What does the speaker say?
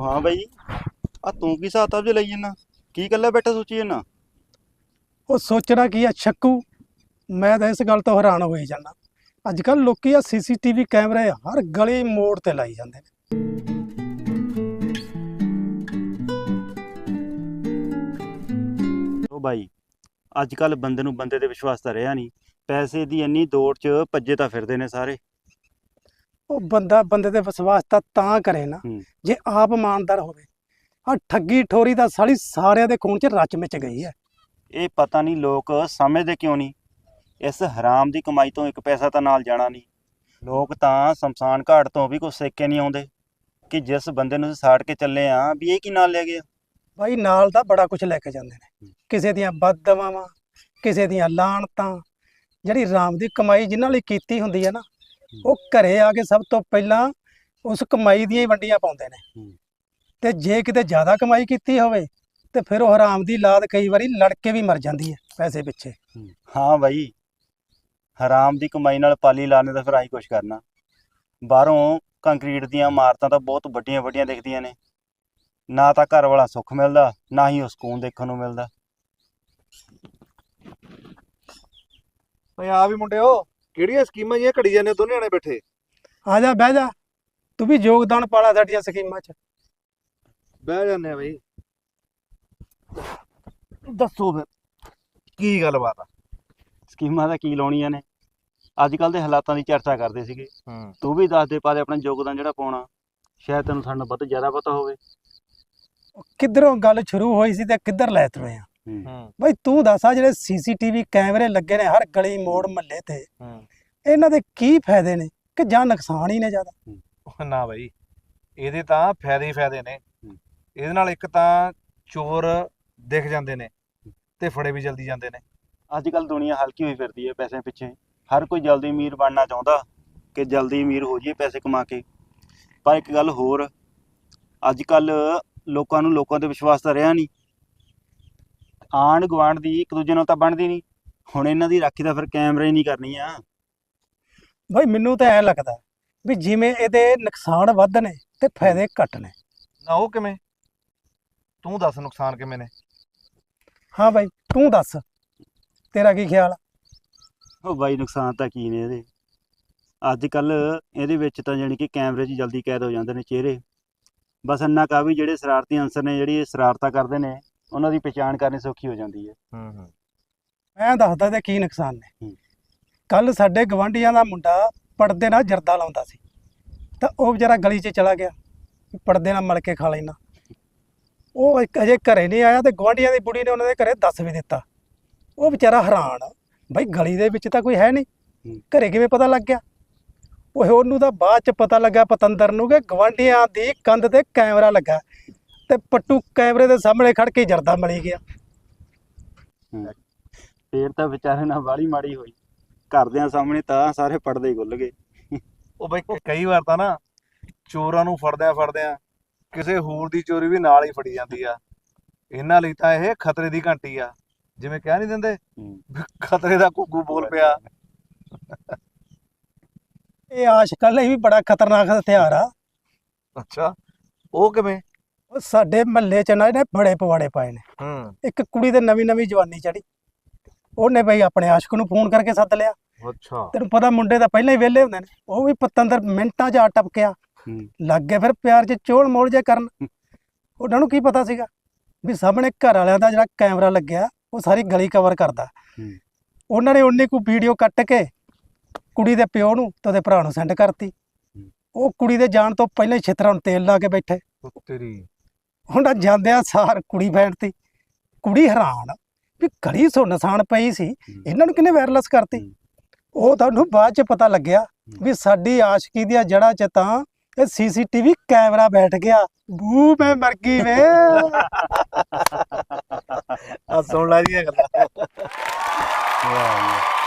ਹਾਂ ਬਾਈ। ਆ ਤੂੰ ਕੀ ਹਿਸਾਬ ਕਿਤਾਬ ਜੇ ਲਈ ਜੰਨਾ ਕੀ ਗੱਲਾਂ ਬੈਠਾ ਸੋਚੀ ਜੰਨਾ ਉਹ ਸੋਚਣਾ ਕੀ ਆ ਛੱਕੂ? ਮੈਂ ਤਾਂ ਇਸ ਗੱਲ ਤੋਂ ਹੈਰਾਨ ਹੋਈ ਜਾਂਦਾ। ਅੱਜ ਕੱਲ ਲੋਕੀ ਆ ਸੀਸੀਟੀਵੀ ਕੈਮਰੇ ਹਰ ਗਲੀ ਮੋੜ ਤੇ ਲਾਈ ਜਾਂਦੇ ਨੇ। ਉਹ ਬਾਈ ਅੱਜ ਕੱਲ ਬੰਦੇ ਨੂੰ ਬੰਦੇ ਤੇ ਵਿਸ਼ਵਾਸ ਤਾਂ ਰਿਹਾ ਨਹੀਂ। ਪੈਸੇ ਦੀ ਇੰਨੀ ਦੌੜ 'ਚ ਭੱਜੇ ਤਾਂ ਫਿਰਦੇ ਨੇ ਸਾਰੇ। ਉਹ ਬੰਦਾ ਬੰਦੇ ਤੇ ਵਿਸ਼ਵਾਸ ਤਾਂ ਤਾਂ ਕਰੇ ਨਾ। ਜੇ ਆਪ ਇਮਾਨਦਾਰ ਹੋਵੇ ਆ ਠੱਗੀ ਠੋਰੀ ਦਾ ਸਾਲੀ ਸਾਰਿਆਂ ਦੇ ਖੂਨ 'ਚ ਰਚ ਮਿਚ ਗਈ ਹੈ। ਇਹ ਪਤਾ ਨਹੀਂ ਲੋਕ ਸਮਝਦੇ ਕਿਉਂ ਨਹੀਂ? ਇਸ ਹਰਾਮ ਦੀ ਕਮਾਈ ਤੋਂ ਇੱਕ ਪੈਸਾ ਤਾਂ ਨਾਲ ਜਾਣਾ ਨਹੀਂ। ਲੋਕ ਤਾਂ ਸ਼ਮਸ਼ਾਨ ਘਾਟ ਤੋਂ ਵੀ ਕੁਛ ਸਿੱਖ ਕੇ ਨਹੀਂ ਆਉਂਦੇ ਕਿ ਜਿਸ ਬੰਦੇ ਨੂੰ ਸਾੜ ਕੇ ਚੱਲੇ ਆ ਵੀ ਇਹ ਕੀ ਨਾਲ ਲੈ ਗਿਆ? ਬਾਈ ਨਾਲ ਦਾ ਬੜਾ ਕੁਝ ਲੈ ਕੇ ਜਾਂਦੇ ਨੇ। ਕਿਸੇ ਦੀਆਂ ਬਦਦਵਾਵਾਂ ਕਿਸੇ ਦੀਆਂ ਲਾਣਤਾਂ ਜਿਹੜੀ ਰਾਮ ਦੀ ਕਮਾਈ ਜਿਨ੍ਹਾਂ ਲਈ ਕੀਤੀ ਹੁੰਦੀ ਹੈ ਨਾ ਉਹ ਘਰੇ ਆ ਕੇ ਸਭ ਤੋਂ ਪਹਿਲਾਂ ਉਸ ਕਮਾਈ ਦੀਆਂ ਹੀ ਵੰਡੀਆਂ ਪਾਉਂਦੇ ਨੇ। ਤੇ ਜੇ ਕਿਤੇ ਜ਼ਿਆਦਾ ਕਮਾਈ ਕੀਤੀ ਹੋਵੇ ਤੇ ਫਿਰ ਉਹ ਹਰਾਮ ਦੀ ਲਾਦ ਕਈ ਵਾਰੀ ਲੜ ਕੇ ਵੀ ਮਰ ਜਾਂਦੀ ਹੈ ਪੈਸੇ ਪਿੱਛੇ। ਹਾਂ। ਬਾਈ ਹਰਾਮ ਦੀ ਕਮਾਈ ਨਾਲ ਪਾਲੀ ਲਾਣੇ ਦਾ ਫਿਰ ਆਹੀ ਕੁਛ ਕਰਨਾ। ਬਾਹਰੋਂ ਕੰਕਰੀਟ ਦੀਆਂ ਇਮਾਰਤਾਂ ਤਾਂ ਬਹੁਤ ਵੱਡੀਆਂ ਵੱਡੀਆਂ ਦਿਖਦੀਆਂ ਨੇ। ਨਾ ਤਾਂ ਘਰ ਵਾਲਾ ਸੁੱਖ ਮਿਲਦਾ ਨਾ ਹੀ ਉਹ ਸਕੂਨ ਦੇਖਣ ਨੂੰ ਮਿਲਦਾ। ਓਏ ਆ ਵੀ ਮੁੰਡਿਓ। ਕਿਹੜੀਆਂ ਸਕੀਮਾਂ ਜੀਆਂ ਘੜੀ ਜਾਂਦੇ ਹੋ ਦੋਨੇ ਜਣੇ ਬੈਠੇ? ਆ ਜਾ ਬਹਿ ਜਾ। ਤੂੰ ਵੀ ਯੋਗਦਾਨ ਪਾਲਾ ਸਾਡੀਆਂ ਸਕੀਮਾਂ 'ਚ। ਬਹਿ ਜਾਂਦੇ ਆ ਬਈ। ਦੱਸੋ ਫਿਰ ਕੀ ਗੱਲਬਾਤ ਆ? ਸਕੀਮਾਂ ਤਾਂ ਕੀ ਲਾਉਣੀਆਂ ਨੇ? ਅੱਜ ਕੱਲ ਦੇ ਹਾਲਾਤਾਂ ਦੀ ਚਰਚਾ ਕਰਦੇ ਸੀਗੇ। ਹੂੰ। ਤੂੰ ਵੀ ਦੱਸ ਦੇ ਪਾ ਦੇ ਆਪਣਾ ਯੋਗਦਾਨ ਜਿਹੜਾ ਪਾਉਣਾ। ਸ਼ਾਇਦ ਤੈਨੂੰ ਸਾਡੇ ਨਾਲੋਂ ਵੱਧ ਜ਼ਿਆਦਾ ਪਤਾ ਹੋਵੇ। ਕਿੱਧਰੋਂ ਗੱਲ ਸ਼ੁਰੂ ਹੋਈ ਸੀ ਤੇ ਕਿੱਧਰ ਲੈ ਤੁਰੇ ਆ? ਬਈ ਤੂੰ ਦੱਸ ਆ ਜਿਹੜੇ ਸੀਸੀਟੀਵੀ ਕੈਮਰੇ ਲੱਗੇ ਨੇ ਹਰ ਗਲੀ ਮੋੜ ਮਹੱਲੇ ਤੇ ਇਹਨਾਂ ਦੇ ਕੀ ਫਾਇਦੇ ਨੇ ਕਿ ਜਾਂ ਨੁਕਸਾਨ ਹੀ ਨੇ ਜ਼ਿਆਦਾ? ਨਾ ਬਈ ਇਹਦੇ ਤਾਂ ਫਾਇਦੇ ਹੀ ਫਾਇਦੇ ਨੇ। ਇਹਦੇ ਨਾਲ ਇੱਕ ਤਾਂ ਚੋਰ ਦਿਖ ਜਾਂਦੇ ਨੇ ਤੇ ਫੜੇ ਵੀ ਜਲਦੀ ਜਾਂਦੇ ਨੇ। ਅੱਜ ਕੱਲ ਦੁਨੀਆ ਹਲਕੀ ਹੋਈ ਫਿਰਦੀ ਹੈ ਪੈਸਿਆਂ ਪਿੱਛੇ। ਹਰ ਕੋਈ ਜਲਦੀ ਅਮੀਰ ਬਣਨਾ ਚਾਹੁੰਦਾ ਕਿ ਜਲਦੀ ਅਮੀਰ ਹੋ ਜਾਈਏ ਪੈਸੇ ਕਮਾ ਕੇ। ਪਰ ਇੱਕ ਗੱਲ ਹੋਰ ਅੱਜ ਕੱਲ ਲੋਕਾਂ ਨੂੰ ਲੋਕਾਂ ਤੇ ਵਿਸ਼ਵਾਸ ਤਾਂ ਰਿਹਾ ਨਹੀਂ। ਆਂਢ ਗੁਆਂਢ ਦੀ ਇੱਕ ਦੂਜੇ ਨਾਲ ਤਾਂ ਬਣਦੀ ਨਹੀਂ। ਹੁਣ ਇਹਨਾਂ ਦੀ ਰਾਖੀ ਤਾਂ ਫਿਰ ਕੈਮਰੇ ਹੀ ਨਹੀਂ ਕਰਨੀ ਆ। ਬਈ ਮੈਨੂੰ ਤਾਂ ਐ ਲੱਗਦਾ ਵੀ ਜਿਵੇਂ ਇਹਦੇ ਨੁਕਸਾਨ ਵੱਧ ਨੇ ਤੇ ਫਾਇਦੇ ਘੱਟ ਨੇ। ਨਾ ਉਹ ਕਿਵੇਂ? ਤੂੰ ਦੱਸ ਨੁਕਸਾਨ ਕਿਵੇਂ ਨੇ? ਹਾਂ ਬਾਈ ਤੂੰ ਦੱਸ। ਤੇਰਾ ਕੀ ਖਿਆਲ? ਉਹ ਬਾਈ ਨੁਕਸਾਨ ਤਾਂ ਕੀ ਨੇ ਇਹਦੇ? ਅੱਜ ਕੱਲ ਇਹਦੇ ਵਿੱਚ ਤਾਂ ਜਾਣੀ ਕਿ ਕੈਮਰੇ 'ਚ ਜਲਦੀ ਕੈਦ ਹੋ ਜਾਂਦੇ ਨੇ ਚਿਹਰੇ। ਬਸ ਇੰਨਾ ਕਾ ਵੀ ਜਿਹੜੇ ਸ਼ਰਾਰਤੀ ਅਨਸਰ ਨੇ ਜਿਹੜੀ ਇਹ ਸ਼ਰਾਰਤਾਂ ਕਰਦੇ ਨੇ ਉਹਨਾਂ ਦੀ ਪਛਾਣ ਕਰਨੀ ਸੌਖੀ ਹੋ ਜਾਂਦੀ ਹੈ। ਹੂੰ ਹੂੰ। ਮੈਂ ਦੱਸਦਾ ਤੇ ਕੀ ਨੁਕਸਾਨ ਨੇ। ਹੂੰ। ਕੱਲ ਸਾਡੇ ਗਵਾਂਢੀਆਂ ਦਾ ਮੁੰਡਾ ਪਰਦੇ ਨਾਲ ਜਰਦਾ ਲਾਉਂਦਾ ਸੀ। ਤਾਂ ਉਹ ਵਿਚਾਰਾ ਗਲੀ 'ਚ ਚਲਾ ਗਿਆ। ਵੀ ਪਰਦੇ ਨਾਲ ਮਲ ਕੇ ਖਾ ਲੈਣਾ ਉਹ ਇੱਕ ਅਜੇ ਘਰੇ ਨਹੀਂ ਆਇਆ ਤੇ ਗਵਾਂਢੀਆਂ ਦੀ ਬੁੜੀ ਨੇ ਉਹਨਾਂ ਦੇ ਘਰੇ ਦੱਸ ਵੀ ਦਿੱਤਾ। ਉਹ ਵਿਚਾਰਾ ਹੈਰਾਨ ਬਈ ਗਲੀ ਦੇ ਵਿੱਚ ਤਾਂ ਕੋਈ ਹੈ ਨਹੀਂ। ਘਰੇ ਕਿਵੇਂ ਪਤਾ ਲੱਗ ਗਿਆ? ਉਹ ਉਹਨੂੰ ਤਾਂ ਬਾਅਦ ਚ ਪਤਾ ਲੱਗਾ ਪਤੰਦਰ ਨੂੰ ਕਿ ਗਵਾਂਢੀਆਂ ਦੀ ਕੰਧ ਤੇ ਕੈਮਰਾ ਲੱਗਾ। ਤੇ ਪੱਟੂ ਕੈਮਰੇ ਦੇ ਸਾਹਮਣੇ ਖੜ ਕੇ ਜਰਦਾ ਮਲੀ ਗਿਆ। ਫੇਰ ਤਾਂ ਵਿਚਾਰੇ ਨਾਲ ਬਾਲੀ ਮਾੜੀ ਹੋਈ। ਘਰਦਿਆਂ ਸਾਹਮਣੇ ਤਾਂ ਸਾਰੇ ਪੜਦੇ ਹੀ ਗੁੱਲ ਗਏ। ਉਹ ਬਈ ਕਈ ਵਾਰ ਤਾਂ ਨਾ ਚੋਰਾਂ ਨੂੰ ਫੜਦਿਆਂ ਫੜਦਿਆਂ ਕਿਸੇ ਹੋਰ ਦੀ ਚੋਰੀ ਵੀ ਨਾਲ ਹੀ ਫੜੀ ਜਾਂਦੀ ਆ। ਇਹਨਾਂ ਲਈ ਤਾਂ ਇਹ ਖਤਰੇ ਦੀ ਘੰਟੀ ਆ। ਜਿਵੇਂ ਕਹਿ ਨਹੀਂ ਦਿੰਦੇ ਖਤਰੇ ਦਾ ਘੁੱਗੂ ਬੋਲ ਪਿਆ। ਇਹ ਆਸ਼ਕਾਂ ਲਈ ਵੀ ਬੜਾ ਖਤਰਨਾਕ ਹਥਿਆਰ ਆ। ਅੱਛਾ। ਉਹ ਕਿਵੇਂ? ਉਹ ਸਾਡੇ ਮਹੱਲੇ 'ਚ ਨਾ ਇਹਨੇ ਬੜੇ ਪਵਾੜੇ ਪਾਏ ਨੇ। ਹੂੰ। ਇੱਕ ਕੁੜੀ ਦੇ ਨਵੀਂ ਨਵੀਂ ਜਵਾਨੀ ਚੜੀ ਉਹਨੇ ਬਈ ਆਪਣੇ ਆਸ਼ਕ ਨੂੰ ਫੋਨ ਕਰਕੇ ਸੱਦ ਲਿਆ। ਅੱਛਾ। ਤੈਨੂੰ ਪਤਾ ਮੁੰਡੇ ਤਾਂ ਪਹਿਲਾਂ ਹੀ ਵਿਹਲੇ ਹੁੰਦੇ ਨੇ। ਉਹ ਵੀ ਪਤੰਦਰ ਮਿੰਟਾਂ 'ਚ ਆ ਟਪਕਿਆ। ਹੂੰ। ਲੱਗ ਗਏ ਫਿਰ ਪਿਆਰ 'ਚ ਚੋਲ ਮੋਲ ਜੇ ਕਰਨ। ਉਹਨਾਂ ਨੂੰ ਕੀ ਪਤਾ ਸੀਗਾ? ਵੀ ਸਾਹਮਣੇ ਘਰ ਵਾਲਿਆਂ ਦਾ ਜਿਹੜਾ ਕੈਮਰਾ ਲੱਗਿਆ ਉਹ ਸਾਰੀ ਗਲੀ ਕਵਰ ਕਰਦਾ। ਹੂੰ। ਉਹਨਾਂ ਨੇ ਉਹਨੇ ਕੋਈ ਵੀਡੀਓ ਕੱਟ ਕੇ ਕੁੜੀ ਦੇ ਪਿਓ ਨੂੰ ਤੇ ਉਹਦੇ ਭਰਾ ਨੂੰ ਸੈਂਡ ਕਰਤੀ। ਉਹ ਕੁੜੀ ਦੇ ਜਾਣ ਤੋਂ ਪਹਿਲਾਂ ਹੀ ਛਿੱਤਰਾਂ ਨੂੰ ਤੇਲ ਲਾ ਕੇ ਬੈਠੇ। ਉਹ ਤੇਰੀ ਹੁਣ ਜਾਂਦਿਆਂ ਸਾਰ ਕੁੜੀ ਫੈਂਟਤੀ ਕੁੜੀ ਹੈਰਾਨ ਵੀ ਘੜੀ ਸੋ ਨਸਾਨ ਪਈ ਸੀ ਇਹਨਾਂ ਨੂੰ ਕਿਹਨੇ ਵਾਇਰਲੈਸ ਕਰਤੀ। ਉਹ ਤੁਹਾਨੂੰ ਬਾਅਦ ਚ ਪਤਾ ਲੱਗਿਆ ਵੀ ਸਾਡੀ ਆਸ਼ਕੀ ਦੀਆਂ ਜੜ੍ਹਾਂ 'ਚ ਤਾਂ ਇਹ ਸੀਸੀਟੀਵੀ ਕੈਮਰਾ ਬੈਠ ਗਿਆ। ਬੂ ਮੈਂ ਮਰ ਗਈ ਵੇ। ਆ ਸੁਣ ਲੈ ਦੀਆਂ ਗੱਲਾਂ। ਵਾਹ